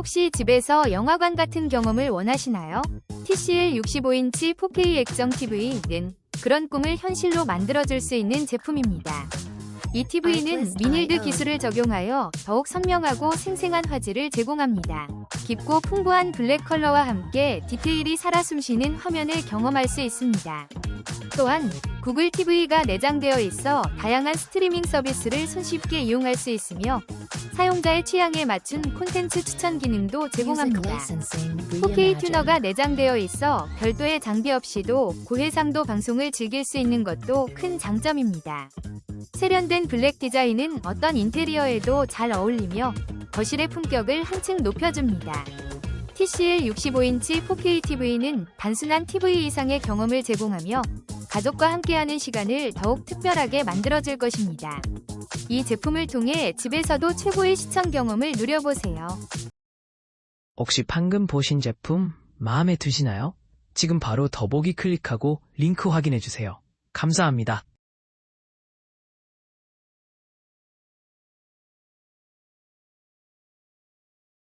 혹시 집에서 영화관 같은 경험을 원하시나요? TCL 65인치 4K 액정 TV는 그런 꿈을 현실로 만들어줄 수 있는 제품입니다. 이 TV는 미닐드 기술을 적용하여 더욱 선명하고 생생한 화질을 제공합니다. 깊고 풍부한 블랙 컬러와 함께 디테일이 살아 숨쉬는 화면을 경험할 수 있습니다. 또한 구글 TV가 내장되어 있어 다양한 스트리밍 서비스를 손쉽게 이용할 수 있으며 사용자의 취향에 맞춘 콘텐츠 추천 기능도 제공합니다. 4K 튜너가 내장되어 있어 별도의 장비 없이도 고해상도 방송을 즐길 수 있는 것도 큰 장점입니다. 세련된 블랙 디자인은 어떤 인테리어에도 잘 어울리며 거실의 품격을 한층 높여줍니다. TCL 65인치 4K TV는 단순한 TV 이상의 경험을 제공하며 가족과 함께하는 시간을 더욱 특별하게 만들어줄 것입니다. 이 제품을 통해 집에서도 최고의 시청 경험을 누려보세요. 혹시 방금 보신 제품 마음에 드시나요? 지금 바로 더보기 클릭하고 링크 확인해주세요. 감사합니다.